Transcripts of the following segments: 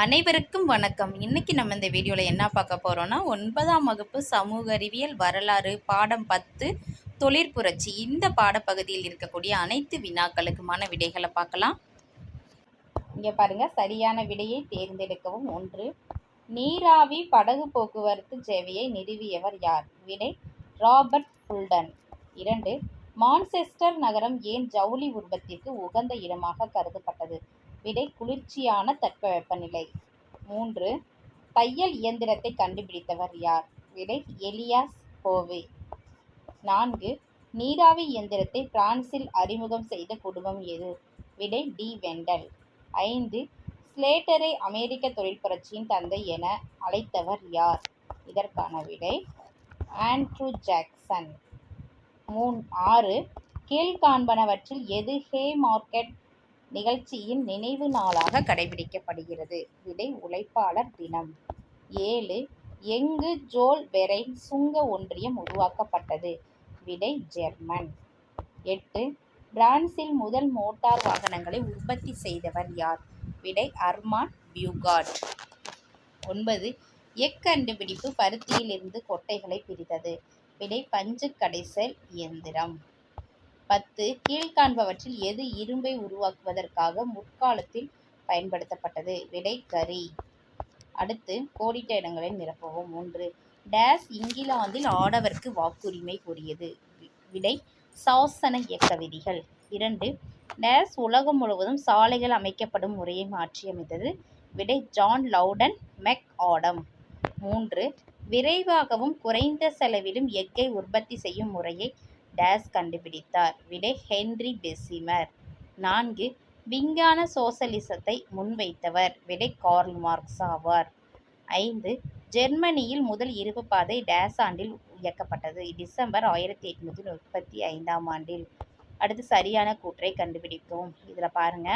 அனைவருக்கும் வணக்கம். இன்னைக்கு நம்ம இந்த வீடியோவில் என்ன பார்க்க போகிறோம்னா ஒன்பதாம் வகுப்பு சமூக அறிவியல் வரலாறு பாடம் பத்து தொழிற்புரட்சி இந்த பாடப்பகுதியில் இருக்கக்கூடிய அனைத்து வினாக்களுக்குமான விடைகளை பார்க்கலாம். இங்கே பாருங்கள் சரியான விடையை தேர்ந்தெடுக்கவும். ஒன்று நீராவி படகு போக்குவரத்து சேவையை நிறுவியவர் யார்? விடை ராபர்ட் ஃபுல்டன். இரண்டு மான்செஸ்டர் நகரம் ஏன் ஜவுளி உற்பத்திக்கு உகந்த இடமாக கருதப்பட்டது? விடை குளிர்ச்சியான தட்பவெப்பநிலை மூன்று தையல் இயந்திரத்தை கண்டுபிடித்தவர் யார்? விடை எலியாஸ் கோவே. நான்கு நீராவி இயந்திரத்தை பிரான்சில் அறிமுகம் செய்த குடும்பம் எது? விடை டி. வெண்டல். ஐந்து ஸ்லேட்டரை அமெரிக்க தொழில் புரட்சியின் தந்தை என அழைத்தவர் யார்? இதற்கான விடை ஆண்ட்ரூ ஜாக்சன். மூன் ஆறு கீழ்காண்பனவற்றில் எது ஹே மார்க்கெட் நிகழ்ச்சியின் நினைவு நாளாக கடைபிடிக்கப்படுகிறது. விடை உழைப்பாளர் தினம். ஏழு எங்கு ஜோல் வெரை சுங்க ஒன்றியம் உருவாக்கப்பட்டது? விடை ஜெர்மன். எட்டு பிரான்சில் முதல் மோட்டார் வாகனங்களை உற்பத்தி செய்தவர் யார்? விடை அர்மான் பியூகாட் ஒன்பது எக்கண்டுபிடிப்பு பருத்தியிலிருந்து கொட்டைகளை பிரித்தது. விடை பஞ்சு கடைசல் இயந்திரம். பத்து கீழ்காண்பவற்றில் எது இரும்பை உருவாக்குவதற்காக முற்காலத்தில் பயன்படுத்தப்பட்டது? விடை கரி அடுத்து கோடிட்ட இடங்களை நிரப்பவும். ஒன்று டேஸ் இங்கிலாந்தில் ஆடவர்க்கு வாக்குரிமை கூறியது விடை சாசன இயக்க விதிகள். இரண்டு டேஸ் உலகம் முழுவதும் சாலைகள் அமைக்கப்படும் முறையை மாற்றியமைத்தது. விடை ஜான் லவுடன் மெக் ஆடம் மூன்று விரைவாகவும் குறைந்த செலவிலும் எஃகை உற்பத்தி செய்யும் முறையை டேஸ் கண்டுபிடித்தார். விடை ஹென்றி பெசிமர். நான்கு விஞ்ஞான சோசலிசத்தை முன்வைத்தவர். விடை கார்ல் மார்க்ஸ் ஆவார். ஐந்து ஜெர்மனியில் முதல் இருப்பு பாதை டேஸ் ஆண்டில் இயக்கப்பட்டது. டிசம்பர் ஆயிரத்தி எட்நூற்றி முப்பத்தி ஐந்தாம் ஆண்டில். அடுத்து சரியான கூற்றை கண்டுபிடிப்போம். இதில் பாருங்க.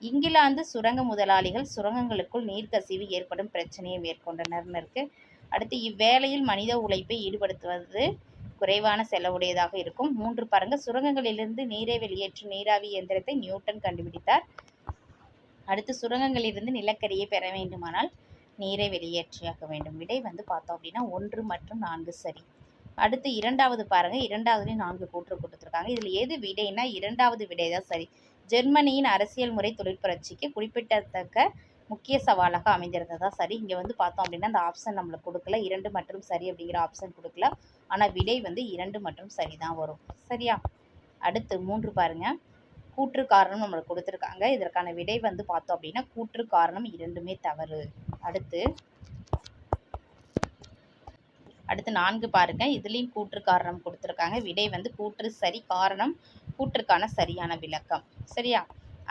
இங்கிலாந்து சுரங்க முதலாளிகள் சுரங்கங்களுக்குள் நீர்க்கசிவு ஏற்படும் பிரச்சனையை மேற்கொண்டனர்னு இருக்கு. அடுத்து இவ்வேளையில் மனித உழைப்பை ஈடுபடுத்துவது குறைவான செலவுடையதாக இருக்கும். மூன்று பாருங்க சுரங்கங்களிலிருந்து நீரை வெளியேற்றும் நீராவி இயந்திரத்தை நியூட்டன் கண்டுபிடித்தார். அடுத்து சுரங்கங்களிலிருந்து நிலக்கரியை பெற வேண்டுமானால் நீரை வெளியேற்றியாக வேண்டும். விடை வந்து பார்த்தோம் அப்படின்னா ஒன்று மற்றும் நான்கு சரி. அடுத்து இரண்டாவது பாருங்கள். இரண்டாவதுலேயும் நான்கு கூற்று கொடுத்துருக்காங்க. இதில் எது விடைனா இரண்டாவது விடை தான் சரி. ஜெர்மனியின் அரசியல் முறை தொழிற்புரட்சிக்கு குறிப்பிடத்தக்க முக்கிய சவாலாக அமைந்திருந்ததா சரி. இங்கே வந்து பார்த்தோம் அப்படின்னா அந்த ஆப்ஷன் நம்மளுக்கு கொடுக்கல. இரண்டு மற்றும் சரி அப்படிங்கிற ஆப்ஷன் கொடுக்கல. ஆனால் விடை வந்து இரண்டு மற்றும் சரி தான் வரும். சரியா? அடுத்து மூன்று பாருங்க. கூற்று காரணம் நம்மளுக்கு கொடுத்துருக்காங்க. இதற்கான விடை வந்து பார்த்தோம் அப்படின்னா கூற்று காரணம் இரண்டுமே தவறு. அடுத்து அடுத்து நான்கு பாருங்க. இதுலேயும் கூற்று காரணம் கொடுத்துருக்காங்க. விடை வந்து கூற்று சரி காரணம் கூற்றுக்கான சரியான விளக்கம். சரியா?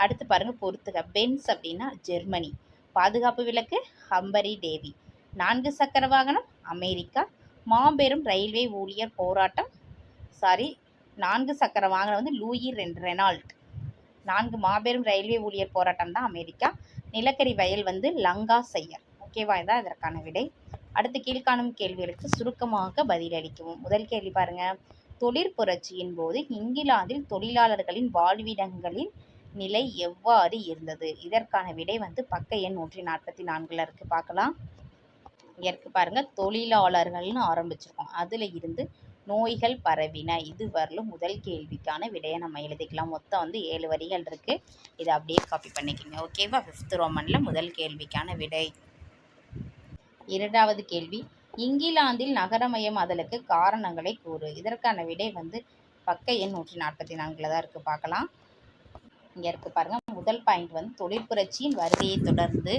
அடுத்து பாருங்க பொறுத்துக. பென்ஸ் அப்படின்னா ஜெர்மனி. பாதுகாப்பு விளக்கு ஹம்பரி டேவி. நான்கு சக்கர வாகனம் அமெரிக்கா. மாபெரும் ரயில்வே ஊழியர் போராட்டம். சாரி நான்கு சக்கர வாகனம் வந்து லூயி ரென் ரெனால்ட். நான்கு மாபெரும் ரயில்வே ஊழியர் போராட்டம் தான் அமெரிக்கா. நிலக்கரி வயல் வந்து லங்கா செய்யர். ஓகேவா? இதான் இதற்கான விடை. அடுத்து கீழ்காணும் கேள்விகளுக்கு சுருக்கமாக பதிலளிக்கவும் முதல் கேள்வி பாருங்க. தொழிற்புரட்சியின் போது இங்கிலாந்தில் தொழிலாளர்களின் வாழ்விடங்களின் நிலை எவ்வாறு இருந்தது? இதற்கான விடை வந்து பக்க எண் நூற்றி நாற்பத்தி நான்கில் இருக்குது பார்க்கலாம். இருக்கு பாருங்க தொழிலாளர்கள்னு ஆரம்பிச்சிருக்கோம் அதில் இருந்து நோய்கள் பரவின இது வரலும் முதல் கேள்விக்கான விடையை நம்ம எழுதிக்கலாம். மொத்தம் வந்து ஏழு வரிகள் இருக்குது இதை அப்படியே காப்பி பண்ணிக்கோங்க. ஓகேவா ஃபிஃப்த் ரோமனில் முதல் கேள்விக்கான விடை. இரண்டாவது கேள்வி இங்கிலாந்தில் நகரமயமாதலுக்கு காரணங்களை கூறு. இதற்கான விடை வந்து பக்க எண் நூற்றி நாற்பத்தி நான்கில் தான் இருக்குது பார்க்கலாம். இங்கே இருக்குது பாருங்கள் முதல் பாயிண்ட் வந்து தொழிற்புரட்சியின் வருகையை தொடர்ந்து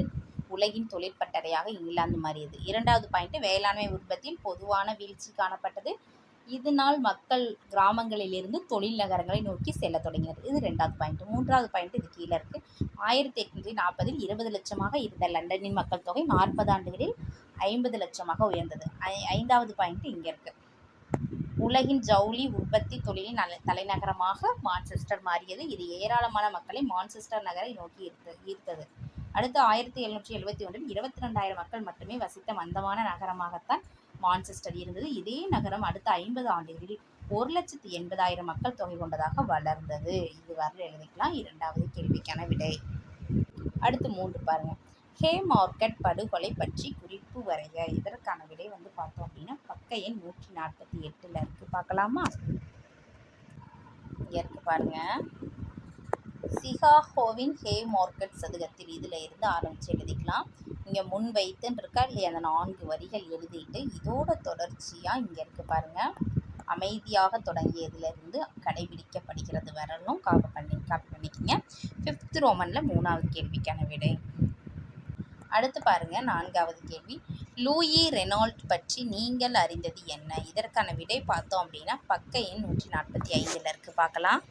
உலகின் தொழிற்பட்டறையாக இங்கிலாந்து மாறியது. இரண்டாவது பாயிண்ட் வேளாண்மை உற்பத்தியில் பொதுவான வீழ்ச்சி காணப்பட்டது. இதனால் மக்கள் கிராமங்களிலிருந்து தொழில் நகரங்களை நோக்கி செல்ல தொடங்கினர். இது ரெண்டாவது பாயிண்ட் மூன்றாவது பாயிண்ட் இது கீழே இருக்குது ஆயிரத்தி எட்நூற்றி நாற்பதில் இருபது லட்சமாக இருந்த லண்டனின் மக்கள் தொகை நாற்பது ஆண்டுகளில் ஐம்பது லட்சமாக உயர்ந்தது. ஐ ஐந்தாவது பாயிண்ட் இங்கே இருக்குது உலகின் ஜவுளி உற்பத்தி தொழிலின் நல தலைநகரமாக மான்செஸ்டர் மாறியது. இது ஏராளமான மக்களை மான்செஸ்டர் நகரை நோக்கி ஈர்த்து ஈர்த்தது. அடுத்து ஆயிரத்தி எழுநூற்றி எழுபத்தி ஒன்றில் இருபத்தி ரெண்டாயிரம் மக்கள் மட்டுமே வசித்த மந்தமான நகரமாகத்தான் மான்செஸ்டர் இருந்தது. இதே நகரம் அடுத்த ஐம்பது ஆண்டுகளில் ஒரு லட்சத்தி எண்பதாயிரம் மக்கள் தொகை கொண்டதாக வளர்ந்தது. இது எழுதிக்கலாம். இரண்டாவது கேள்விக்கான விடை. அடுத்து மூன்று பாருங்க. ஹே மார்க்கெட் படுகொலை பற்றி குறிப்பு வரைக. இதற்கான விடை வந்து பார்த்தோம் அப்படின்னா பக்க எண் நூற்றி நாற்பத்தி எட்டில் இருக்குது பார்க்கலாமா? இங்கே இருக்கு பாருங்க. சிகாஹோவின் ஹே மார்க்கெட் சதுகத்தில் இதில் இருந்து ஆரம்பித்து எழுதிக்கலாம். இங்கே முன் வைத்துன்னு இருக்கா இல்லையா? அந்த நான்கு வரிகள் எழுதிட்டு இதோட தொடர்ச்சியாக இங்கே இருக்குது பாருங்கள் அமைதியாக தொடங்கியதுலேருந்து கடைபிடிக்கப்படுகிறது வரலும் காப்பி பண்ணி காப்பி பண்ணிக்கிங்க. ஃபிஃப்த் ரோமனில் மூணாவது கேள்விக்கான விடை. அடுத்து பாருங்கள் நான்காவது கேள்வி. லூயி ரெனால்ட் பற்றி நீங்கள் அறிந்தது என்ன? இதற்கான விடை பார்த்தோம் அப்படின்னா பக்க எண் நூற்றி நாற்பத்தி ஐந்தில் இருக்குது பார்க்கலாம்.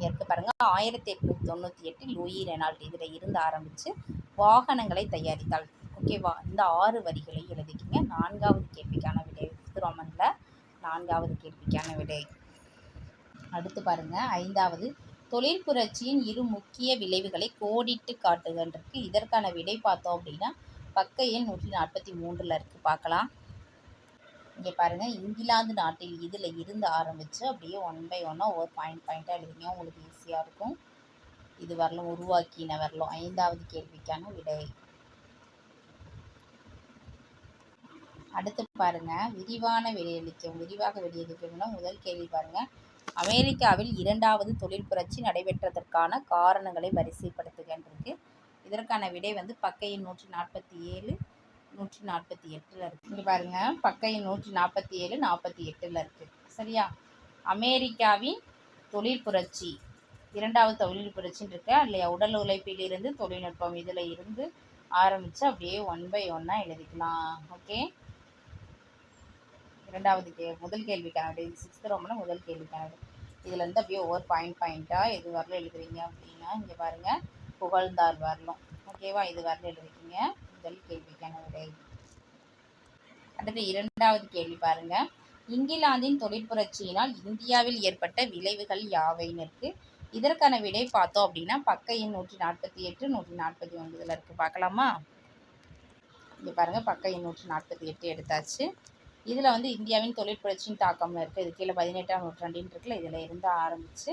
இங்கே இருக்கு பாருங்க. ஆயிரத்தி எட்நூற்றி தொண்ணூற்றி எட்டு லூயி ரெனால்ட் இதில் இருந்து ஆரம்பித்து வாகனங்களை தயாரித்தாள். ஓகேவா இந்த ஆறு வரிகளை எழுதிக்கிங்க. நான்காவது கேள்விக்கான விடை. ரோமனில் நான்காவது கேள்விக்கான விடை. அடுத்து பாருங்க. ஐந்தாவது. தொழில் புரட்சியின் இரு முக்கிய விளைவுகளை கோடிட்டு காட்டுகின்றதுக்கு இதற்கான விடை பார்த்தோம் அப்படின்னா பக்க எண் நூற்றி நாற்பத்தி மூன்றில் இருக்குது பார்க்கலாம். இங்கே பாருங்கள் இங்கிலாந்து நாட்டில் இதில் இருந்து ஆரம்பித்து அப்படியே ஒன் பை ஒன்னாக ஒரு பாயிண்ட் பாயிண்ட்டாக எழுதிங்க உங்களுக்கு ஈஸியாக இருக்கும். இது வரலும் உருவாக்கின வரலும் ஐந்தாவது கேள்விக்கான விடை. அடுத்து பாருங்க விரிவான வெளியளிக்கும் விரிவாக வெளியளிக்கணும்னா முதல் கேள்வி பாருங்க. அமெரிக்காவில் இரண்டாவது தொழில் புரட்சி நடைபெற்றதற்கான காரணங்களை வரிசைப்படுத்துகின்றிருக்கு இதற்கான விடை வந்து பக்கையின் நூற்றி நாற்பத்தி ஏழு நூற்றி நாற்பத்தி எட்டில் இருக்குது இங்கே பாருங்கள் பக்கையின் நூற்றி நாற்பத்தி ஏழு நாற்பத்தி எட்டில் இருக்குது சரியா? அமெரிக்காவின் தொழில் புரட்சி. இரண்டாவது தொழில் புரட்சின்னு இருக்கு இல்லையா? உடல் உழைப்பிலிருந்து தொழில்நுட்பம் இதில் இருந்து ஆரம்பித்து அப்படியே ஒன் பை ஒன்னாக எழுதிக்கலாம். ஓகே இரண்டாவது கே முதல் கேள்விக்கான விடை சிக்ஸ்த் ரோமில் முதல் கேள்விக்கான விடை இதில் இருந்து அப்படியே ஒவ்வொரு பாயிண்ட் பாயிண்ட்டாக எது வரல எழுதுறீங்க அப்படின்னா இங்கே பாருங்கள் புகழ்ந்தார் வரலும். ஓகேவா இது வரல எழுதிக்கிங்க முதல் கேள்விக்கான விடை அடுத்து இரண்டாவது கேள்வி பாருங்க. இங்கிலாந்தின் தொழிற்புரட்சியினால் இந்தியாவில் ஏற்பட்ட விளைவுகள் யாவைன்னு இருக்கு இதற்கான விடை பார்த்தோம் அப்படின்னா பக்க எண் நூற்றி நாற்பத்தி எட்டு நூற்றி நாற்பத்தி ஒன்பதுல இருக்கு. பார்க்கலாமா? இங்கே பாருங்க பக்க எண் நூற்றி நாற்பத்தி எட்டு எடுத்தாச்சு. இதில் வந்து இந்தியாவின் தொழிற்புரட்சியின் தாக்கம்னு இருக்குது இது கீழே பதினெட்டாம் நூற்றாண்டின் இருக்குல்ல இதில் இருந்து ஆரம்பித்து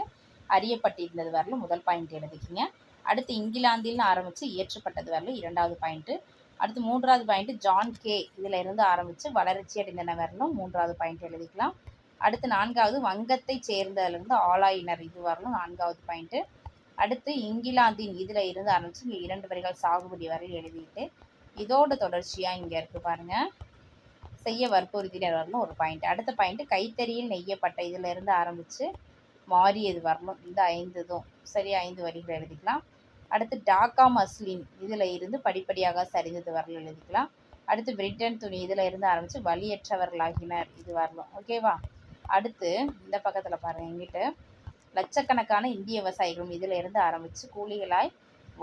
அறியப்பட்டிருந்தது வரல. முதல் பாயிண்ட் எழுதிக்கிங்க அடுத்து இங்கிலாந்தில் ஆரம்பித்து இயற்றப்பட்டது வரல இரண்டாவது பாயிண்ட்டு அடுத்து மூன்றாவது பாயிண்ட்டு ஜான் கே இதில் இருந்து ஆரம்பித்து வளர்ச்சி அடைந்தன வரலும் மூன்றாவது பாயிண்ட் எழுதிக்கலாம். அடுத்து நான்காவது வங்கத்தை சேர்ந்ததுலேருந்து ஆளாயினர் இது வரலும் நான்காவது பாயிண்ட்டு அடுத்து இங்கிலாந்தின் இதில் இருந்து ஆரம்பித்து இங்கே இரண்டு வரிகள் சாகுபடி வரையில் எழுதிட்டு இதோட தொடர்ச்சியாக இங்கே இருக்குது பாருங்கள் செய்ய வற்புறுத்தினர் வரணும் ஒரு பாயிண்ட். அடுத்த பாயிண்ட்டு கைத்தறியில் நெய்யப்பட்ட இதில் இருந்து ஆரம்பித்து மாறியது வரணும் இந்த ஐந்து இதுவும் சரி ஐந்து வரிகள் எழுதிக்கலாம். அடுத்து டாக்கா மஸ்லின். இதில் இருந்து படிப்படியாக சரிந்தது வரல எழுதிக்கலாம். அடுத்து பிரிட்டன் துணி இதில் இருந்து ஆரம்பித்து வழியற்றவர்களாகினர் இது வரலாம். ஓகேவா அடுத்து இந்த பக்கத்தில் பாருங்கள் எங்கிட்ட? லட்சக்கணக்கான இந்திய விவசாயிகளும் இதில் இருந்து ஆரம்பித்து கூலிகளாய்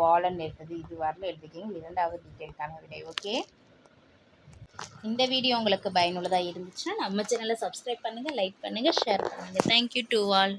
வாழன் எடுத்தது. இது வரல எழுதிக்கிங்க. இரண்டாவது டீட்டெயிலுக்கான விடை. ஓகே இந்த வீடியோ உங்களுக்கு பயனுள்ளதாக இருந்துச்சுன்னா நம்ம சேனலை சப்ஸ்கிரைப் பண்ணுங்கள் லைக் பண்ணுங்கள் ஷேர் பண்ணுங்கள் தேங்க்யூ டு ஆல்